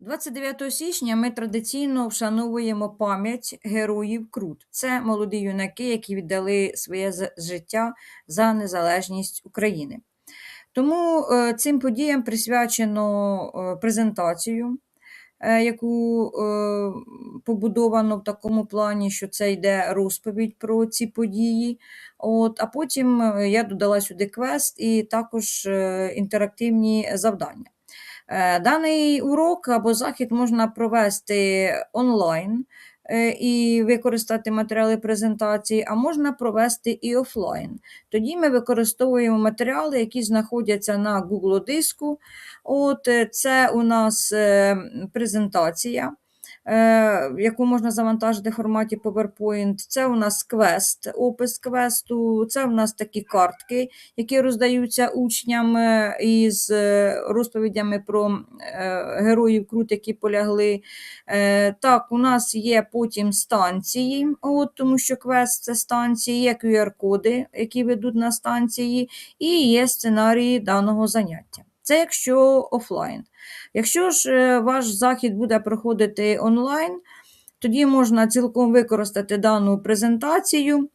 29 січня ми традиційно вшановуємо пам'ять героїв Крут. Це молоді юнаки, які віддали своє життя за незалежність України. Тому е, цим подіям присвячено е, презентацію, е, яку побудовано в такому плані, що це йде розповідь про ці події. От, а потім я додала сюди квест і також інтерактивні завдання. Е, Даний урок або захід можна провести онлайн е, і використати матеріали презентації, а можна провести і офлайн. Тоді ми використовуємо матеріали, які знаходяться на Google диску. От е, це у нас презентація. Е, Яку можна завантажити в форматі PowerPoint. Це у нас квест, опис квесту, це у нас такі картки, які роздаються учням е, із е, розповідями про героїв Крут, які полягли. Так, у нас є потім станції, от, тому що квест це станції, є QR-коди, які ведуть на станції, і є сценарії даного заняття. Це якщо офлайн. Якщо ж е, ваш захід буде проходити онлайн, тоді можна цілком використати дану презентацію.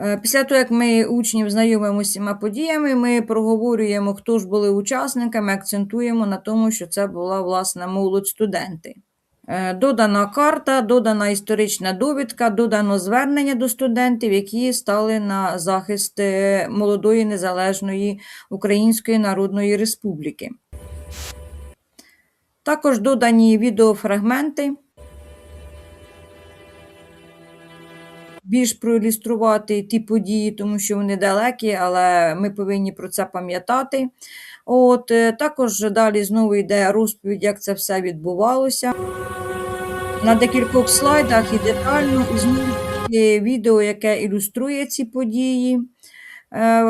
Е, Після того, як ми учнів знайомимо з цими подіями, ми проговорюємо, хто ж були учасниками, акцентуємо на тому, що це була власне молодь студенти. Е, Додана карта, додана історична довідка, додано звернення до студентів, які стали на захист молодої незалежної Української Народної Республіки. Також додані відеофрагменти. Більш проілюструвати ті події, тому що вони далекі, але ми повинні про це пам'ятати. От, е, також далі знову йде розповідь, як це все відбувалося. На декількох слайдах і детально, і знову відео, яке ілюструє ці події, е,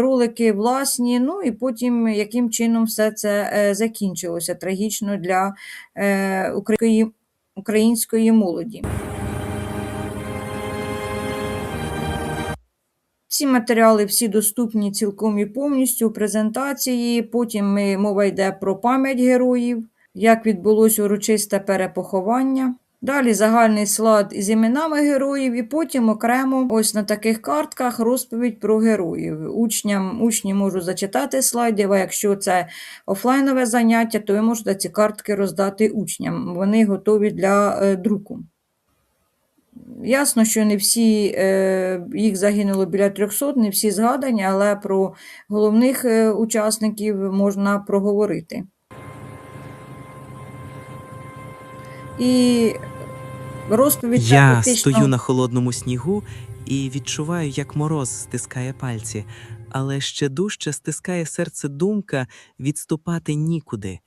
ролики власні, ну і потім яким чином все це е, закінчилося трагічно для української молоді. Ці матеріали всі доступні цілком і повністю у презентації. Потім ми, мова йде про пам'ять героїв, як відбулося урочисте перепоховання. Далі загальний слайд із іменами героїв, і потім окремо ось на таких картках розповідь про героїв. Учням, учні можуть зачитати слайди, а якщо це офлайнове заняття, то ви можете ці картки роздати учням. Вони готові для е, друку. Ясно, що не всі, е, їх загинуло біля 300, не всі згадані, але про головних е, учасників можна проговорити. І розповідь Я фактично- стою на холодному снігу і відчуваю, як мороз стискає пальці, але ще дужче стискає серце думка відступати нікуди.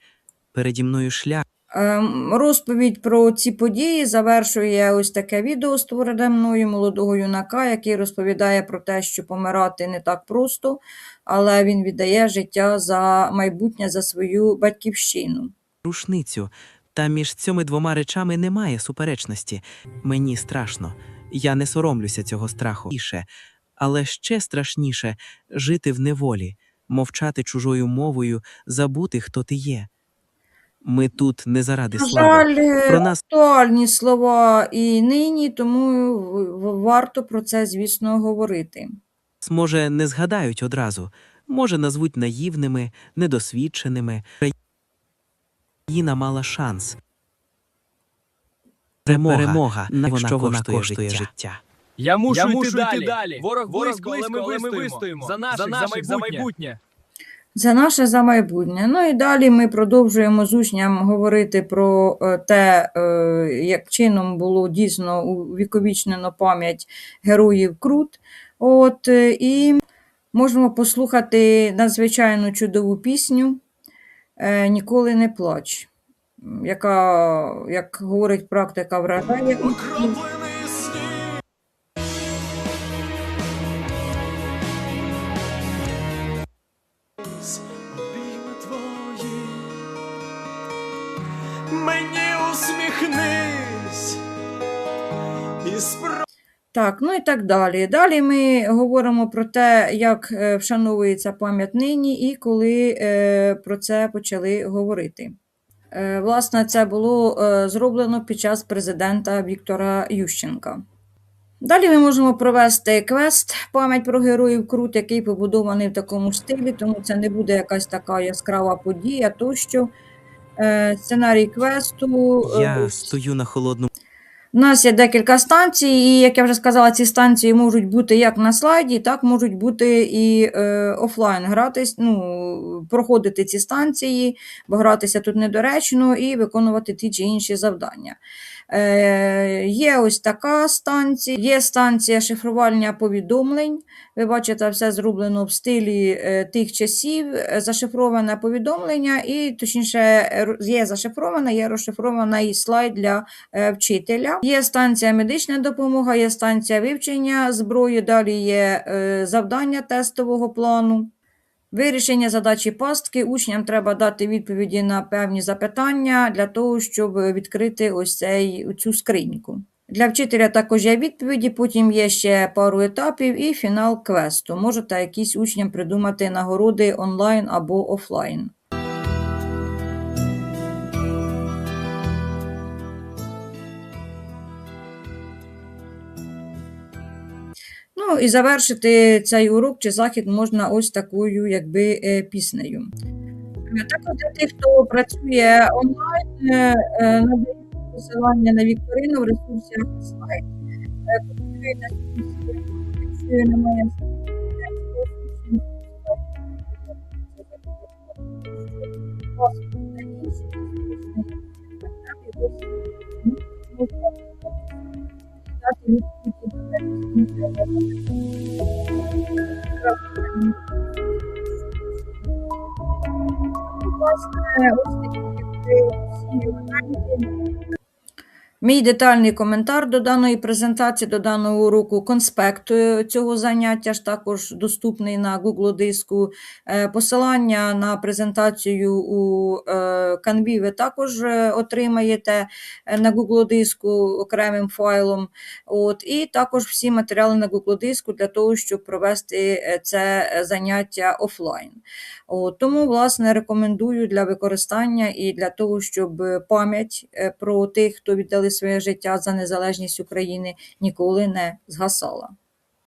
Переді мною шлях. Ем, Розповідь про ці події завершує ось таке відео, створене мною молодого юнака, який розповідає про те, що помирати не так просто, але він віддає життя за майбутнє, за свою батьківщину. рушницю. Та між цими двома речами немає суперечності. Мені страшно. Я не соромлюся цього страху. Але ще страшніше жити в неволі, мовчати чужою мовою, забути, хто ти є. Ми тут не заради На слави. жаль, е, Про нас актуальні слова і нині, тому в- в- варто про це, звісно, говорити. може не згадають одразу, може назвуть наївними, недосвідченими. Країна мала шанс. Перемога, перемога якщо вона коштує, життя. Я мушу, Я йти, мушу далі. йти далі. Ворог, Ворог близько, але ми, вистоїмо. вистоїмо. За наших, За наших, за за майбутнє. Це наше за майбутнє. Ну і далі ми продовжуємо з учням говорити про е, те, е, як чином було дійсно увіковічнено пам'ять героїв Крут. От, е, і можемо послухати надзвичайно чудову пісню Ніколи не плач, яка, як говорить практика, вражає мені усміхнись і спро... Так, ну і так далі. Далі ми говоримо про те, як е, вшановується пам'ять нині і коли е, про це почали говорити. Е, Власне, це було зроблено під час президента Віктора Ющенка. Далі ми можемо провести квест пам'ять про героїв Крут, який побудований в такому стилі, тому це не буде якась така яскрава подія тощо. Е, Сценарій квесту. е, Я стою на холодному у нас є декілька станцій, і як я вже сказала, ці станції можуть бути як на слайді, так можуть бути і е, офлайн гратись, ну, проходити ці станції, бо гратися тут недоречно, і виконувати ті чи інші завдання. Е, є ось така станція, є станція шифрування повідомлень. Ви бачите, все зроблено в стилі е, тих часів, е, зашифроване повідомлення, і точніше є зашифроване, є розшифрований слайд для е, вчителя. Є станція медична допомога, є станція вивчення зброї, далі є завдання тестового плану. Вирішення задачі пастки учням треба дати відповіді на певні запитання для того, щоб відкрити ось цей, цю скриньку. Для вчителя також є відповіді, потім є ще пару етапів і фінал квесту. Можете якісь учням придумати нагороди онлайн або офлайн. Ну і завершити цей урок чи захід можна ось такою якби е, піснею. Е, Також для тих, хто працює онлайн, е, надаю посилання на вікторину в ресурсі слайд. Якщо немає Власне, ось такі якби всі моменти. Мій детальний коментар до даної презентації, до даного уроку, конспект е, цього заняття ж також доступний на Google диску. Е, Посилання на презентацію у е, Canvі ви також е, отримаєте е, на Google диску окремим файлом. От, і також всі матеріали на Google диску для того, щоб провести е, це е, заняття офлайн. От, тому, власне, рекомендую для використання і для того, щоб е, пам'ять е, про тих, хто віддали своє життя за незалежність України, ніколи не згасала.